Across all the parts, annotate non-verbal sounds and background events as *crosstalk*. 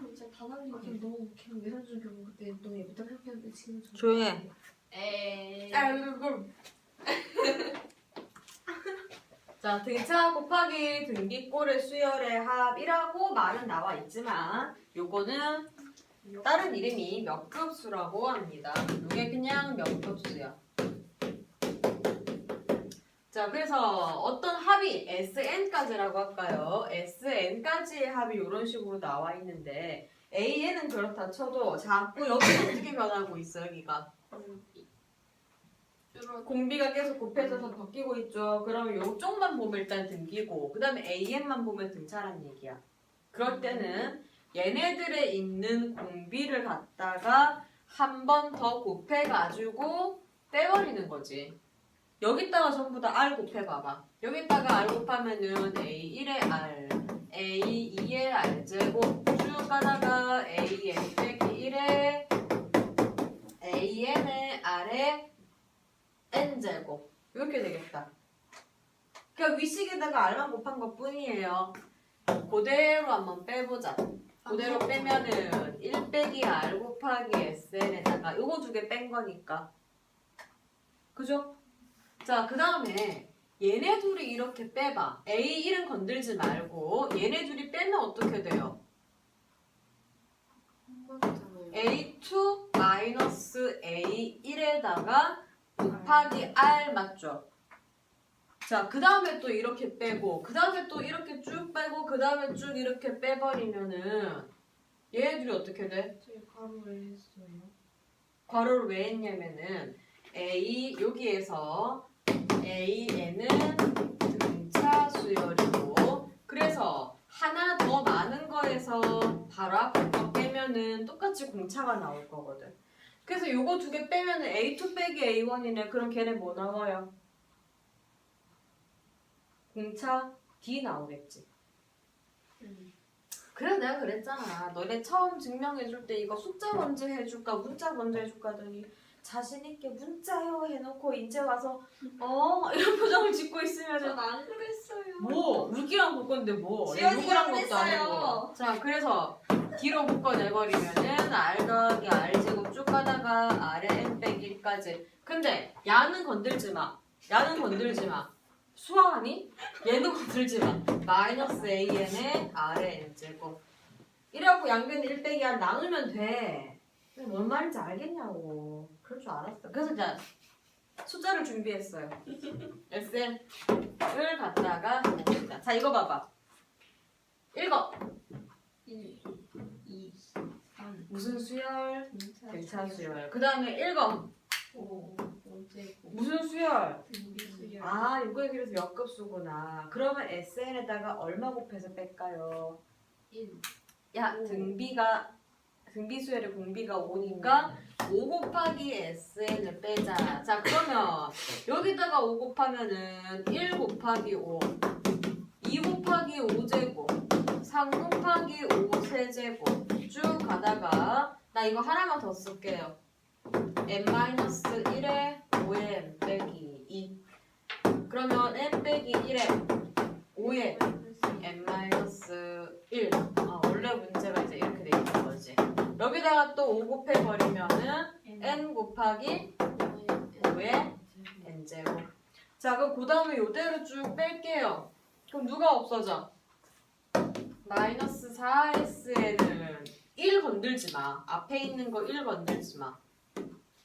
진짜 다단계 그냥 너무 그냥 외선준 경우 그때 너무 예쁘다 생각했는데 지금 좀 조용해. 에이 *laughs* 자, 등차 곱하기 등기꼴의 수열의 합이라고 말은 나와 있지만 요거는 다른 이름이 몇급수라고 합니다. 이게 그냥 몇급수야. 자, 그래서 어떤 합이 SN까지라고 할까요? SN까지의 합이 이런 식으로 나와 있는데 AN은 그렇다 쳐도 자꾸 여기는 어떻게 변하고 있어, 여기가? 공비가 계속 곱해져서 바뀌고 있죠. 그러면 요쪽만 보면 일단 등기고, 그 다음에 AN만 보면 등차란 얘기야. 그럴 때는 얘네들에 있는 공비를 갖다가 한 번 더 곱해가지고 떼버리는 거지. 여기다가 전부 다 R 곱해봐봐. 여기다가 R 곱하면은 A1의 R, A2의 R 제곱 쭉 가다가 AN 빼기 1의 AN의 R의 n제곱 이렇게 되겠다. 그러니까 위식에다가 r만 곱한 것 뿐이에요. 그대로 한번 빼보자. 그대로 빼면은 1 빼기 r 곱하기 sn에다가 요거 두 개 뺀 거니까. 그죠? 자, 그 다음에 얘네 둘이 이렇게 빼봐. A1은 건들지 말고 얘네 둘이 빼면 어떻게 돼요? A2 마이너스 A1에다가 곱하기 R 맞죠? 자, 그 다음에 또 이렇게 빼고, 그 다음에 또 이렇게 쭉 빼고, 그 다음에 쭉 이렇게 빼버리면은 얘네들이 어떻게 돼? 저희 가로를 했어요 괄호를 왜 했냐면은 A 여기에서 AN은 등차 수열이고 그래서 하나 더 많은 거에서 바로 앞에 거 빼면은 똑같이 공차가 나올 거거든. 그래서 요거 두 개 빼면은 A2 빼기 A1이네. 그럼 걔네 뭐 나와요? 공차 D 나오겠지. 그래 내가 그랬잖아. 너네 처음 증명해줄 때 이거 숫자 먼저 해줄까 문자 먼저 해줄까 하더니 자신 있게 문자요 해놓고 이제 와서 어? *laughs* 이런 표정을 짓고 있으면은 전안 그랬어요. 뭐? 우리끼랑 볼 건데 뭐? 지연이가 누구랑 것도. 아니고. 자 그래서 뒤로 묶어내버리면은 R 더하기 R 제곱 쭉 가다가 R의 n 빼기 1까지. 근데 야는 건들지 마. 야는 건들지 마. 수학하니? 얘도 건들지 마. 마이너스 AN의 R의 n 제곱. 이래갖고 양변 1 빼기 R 나누면 돼 뭔 말인지 알겠냐고 그럴 줄 알았어 그래서 이제 숫자를 준비했어요 *laughs* SN을 갖다가 봅니다. 자 이거 봐봐. 읽어. 1 2 3 무슨 수열? 등차 등차 수열. 그 다음에 읽어. 5 5제곱 무슨 수열? 등비수열 아 이거 얘기해서 역급수구나. 그러면 SN에다가 얼마 곱해서 뺄까요? 1야 오. 등비가 등비 수열의 공비가 5니까 5 곱하기 SN을 빼자. 자 그러면 여기다가 5 곱하면은 1 곱하기 5 2 곱하기 5제곱 3 곱하기 5 세제곱 쭉 가다가 나 이거 하나만 더 쓸게요. n-1에 5에 n 빼기 2 그러면 n 빼기 1에 5에 n-1 아, 원래 문제가 이제 이렇게 돼 있는 거지 여기다가 또 5 곱해 버리면은 n. 곱하기 5에 n제곱. 자 그럼 그 다음에 요대로 쭉 뺄게요. 그럼 누가 없어져? 마이너스 4s에는 1 건들지 마. 앞에 있는 거 1 건들지 마.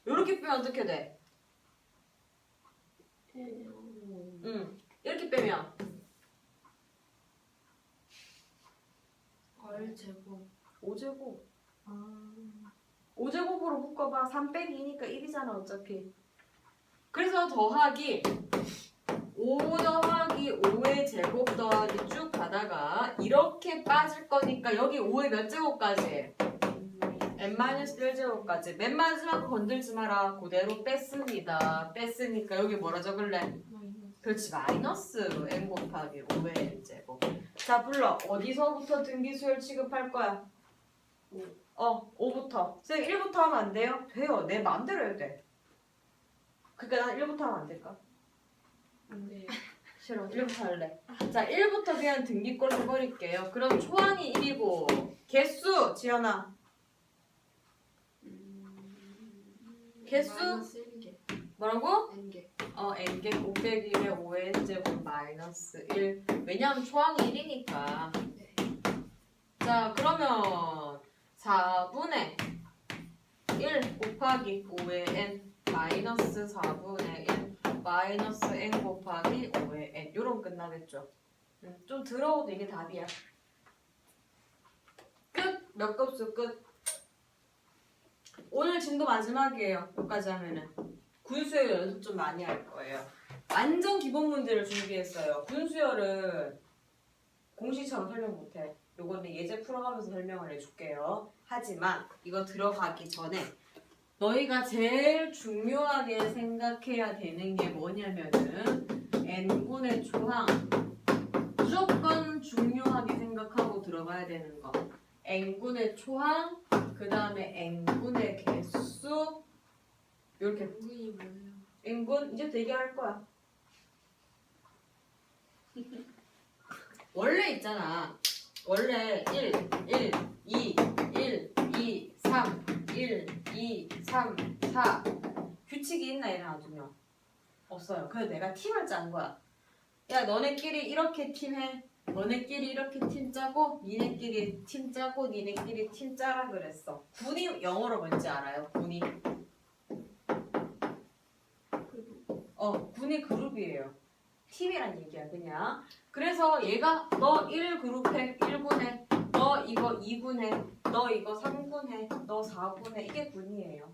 요렇게 빼면 어떻게 돼? 응 이렇게 빼면. R 제곱. 5제곱. 아. 5제곱으로 묶어봐. 3 빼기 2니까 1이잖아, 어차피. 그래서 더하기 5 더하기 5의 제곱 더하기 쭉 가다가 이렇게 빠질 거니까 여기 5의 몇 제곱까지? n-1제곱까지. 맨 마지막 건들지 마라. 그대로 뺐습니다. 뺐으니까 여기 뭐라 적을래? 그렇지 마이너스 n 곱하기 5의 n 제곱 자 불러 어디서부터 등기수열 취급할 거야? 어 5부터. 쌤 1부터 하면 안 돼요? 돼요. 내 마음대로 해도 돼. 그니까 난 1부터 하면 안 될까? 근데 *laughs* 싫어. 1부터 할래. 자 1부터 그냥 등기꼴 해버릴게요. 그럼 초항이 1이고 개수 지연아. 음, 개수? 마이너스 1개. 뭐라고? n개. 어 n개. 곱빼기 1에 5n 제곱 마이너스 1 왜냐면 초항이 1이니까. 네. 자 그러면 4분의 1 곱하기 5의 n 마이너스 4분의 1 마이너스 n 곱하기 5의 n. 요런 끝나겠죠? 음, 좀 들어오도 이게 답이야. 끝! 몇 급수 끝? 오늘 진도 마지막이에요. 여기까지 하면은. 군수열 연습 좀 많이 할 거예요. 완전 기본 문제를 준비했어요. 군수열은 공식처럼 설명 못해 요거는 예제 풀어가면서 설명을 해줄게요. 하지만 이거 들어가기 전에 너희가 제일 중요하게 생각해야 되는 게 뭐냐면은 n분의 초항 무조건 중요하게 생각하고 들어가야 되는 거 n분의 초항 그 다음에 n분의 개수 이렇게 n분이 뭐예요? n분 이제 대기할 거야. *laughs* 원래 있잖아. 원래 1, 1, 2, 1, 2, 3, 1, 2, 3, 4 규칙이 있나 얘는 놔두면 없어요. 그래서 내가 팀을 짠 거야. 야 너네끼리 이렇게 팀해. 너네끼리 이렇게 팀 짜고 니네끼리 팀 짜고 니네끼리 팀 짜라 그랬어. 군이 영어로 뭔지 알아요? 군이 어, 군이 그룹이에요. 팀이란 얘기야, 그냥. 그래서 얘가 너 1그룹 해, 1군 해. 너 이거 2군 해. 너 이거 3군 해. 너 4군 해. 이게 군이에요.